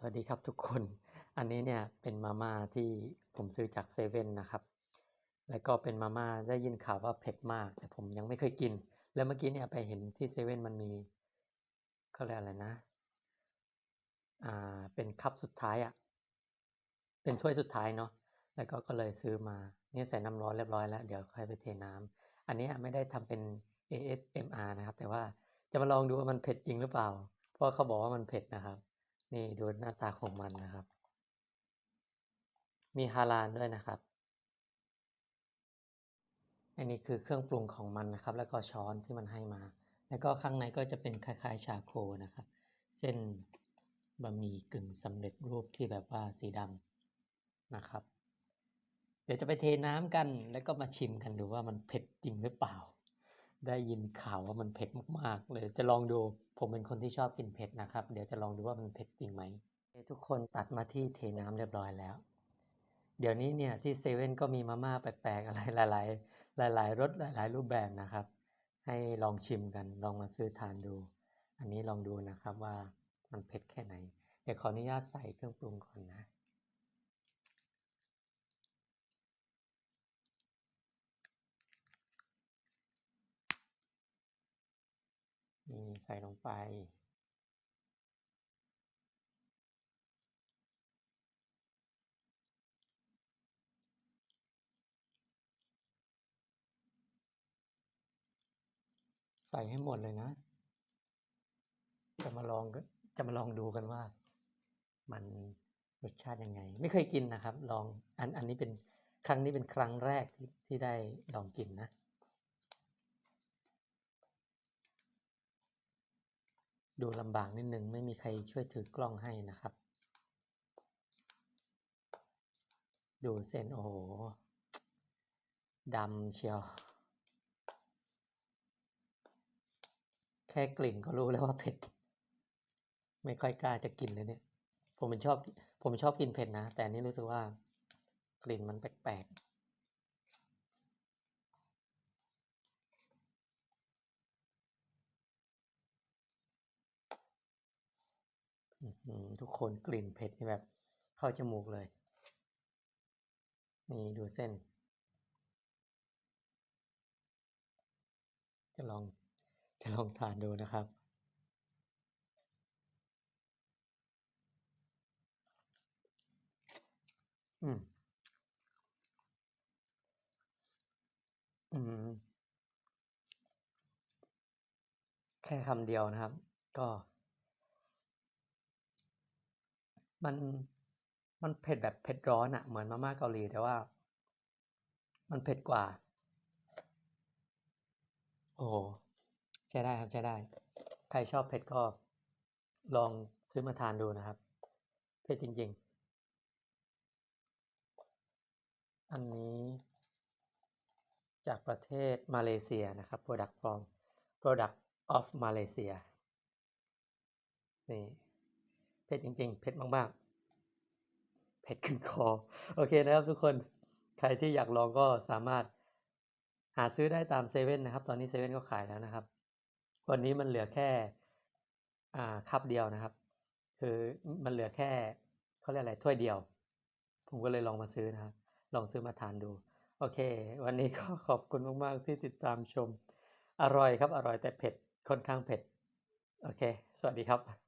สวัสดีครับทุกคน อันนี้เนี่ยเป็นมาม่าที่ผมซื้อจากเซเว่นนะครับ แล้วก็เป็นมาม่าได้ยินข่าวว่าเผ็ดมาก แต่ผมยังไม่เคยกิน แล้วเมื่อกี้เนี่ยไปเห็นที่เซเว่นมันมีเขาเรียกอะไรนะ อ่า เป็นคัพสุดท้ายอะ่ะ เป็นถ้วยสุดท้ายเนาะ แล้วก็ก็เลยซื้อมา เนี่ยใส่น้ำร้อนเรียบร้อยแล้ว เดี๋ยวค่อยไปเทน้ำ อันนี้ไม่ได้ทำเป็น ASMR นะครับ แต่ว่าจะมาลองดูว่ามันเผ็ดจริงหรือเปล่า เพราะเขาบอกว่ามันเผ็ดนะครับ นี่ดูหน้าตาของมันนะครับ มีฮาลาลด้วยนะครับ อันนี้คือเครื่องปรุงของมันนะครับ แล้วก็ช้อนที่มันให้มา แล้วก็ข้างในก็จะเป็นคล้ายๆ ชาโคนะครับ เส้นบะหมี่กึ่งสำเร็จรูปที่แบบว่าสีดำนะครับ เดี๋ยวจะไปเทน้ำกัน แล้วก็มาชิมกันดูว่ามันเผ็ดจริงหรือเปล่า ได้ยินข่าวว่ามันเผ็ดมากๆเลยจะลองดู ผมเป็นคนที่ชอบกินเผ็ดนะครับ เดี๋ยวจะลองดูว่ามันเผ็ดจริงไหม ทุกคนตัดมาที่เทน้ำเรียบร้อยแล้ว เดี๋ยวนี้เนี่ยที่เซเว่นก็มีมาม่าแปลกๆอะไรหลาย ๆ หลาย ๆรสหลาย ๆ รูปแบบนะครับ ให้ลองชิมกันลองมาซื้อทานดู อันนี้ลองดูนะครับว่ามันเผ็ดแค่ไหน เดี๋ยวขออนุญาตใส่เครื่องปรุงก่อนนะ นี่ ใส่ลงไปใส่ให้หมดเลยนะ จะมาลองกันจะมาลองดูกันว่า มันรสชาติยังไง ไม่เคยกินนะครับ ลองอันอันนี้เป็นครั้งนี้เป็นครั้งแรกที่ที่ได้ลองกินนะ ดูลำบากนิดนึงไม่มีใครช่วยถือกล้องให้นะครับ ดูเส้นโอ้โหดำเชียว แค่กลิ่นก็รู้แล้วว่าเผ็ด ไม่ค่อยกล้าจะกินเลยเนี่ย ผมเป็นชอบ ผมชอบกินเผ็ดนะ แต่นนี้รู้สึกว่ากลิ่นมันแปลกๆอื้อหือ ทุกคนกลิ่นเผ็ดนี่แบบ เข้าจมูกเลย นี่ดูเส้น จะลองจะลองทานดูนะครับ อืม อืม แค่คำเดียวนะครับ ก็ มันมันเผ็ดแบบเผ็ดร้อนอะเหมือนมาม่าเกาหลีแต่ว่า มันเผ็ดกว่า โอ้โฮใช้ได้ครับใช้ได้ ใครชอบเผ็ดก็ลองซื้อมาทานดูนะครับ เผ็ดจริง ๆ อันนี้จากประเทศมาเลเซียนะครับ Product from Product of Malaysia นี่ เผ็ดจริง ๆ เผ็ดมากๆ เผ็ดขึ้นคอ โอเคนะครับทุกคน ใครที่อยากลองก็สามารถหาซื้อได้ตามเซเว่นนะครับ ตอนนี้เซเว่นก็ขายแล้วนะครับ วันนี้มันเหลือแค่อ่าคัพเดียวนะครับ คืออมันเหลือแค่เขาเรียกอะไรถ้วยเดียว ผมก็เลยลองมาซื้อนะครับ ลองซื้อมาทานดู โอเค วันนี้ก็ขอบคุณมาก ๆ ที่ติดตามชม อร่อยครับ อร่อยแต่เผ็ด ค่อนข้างเผ็ด โอเค สวัสดีครับ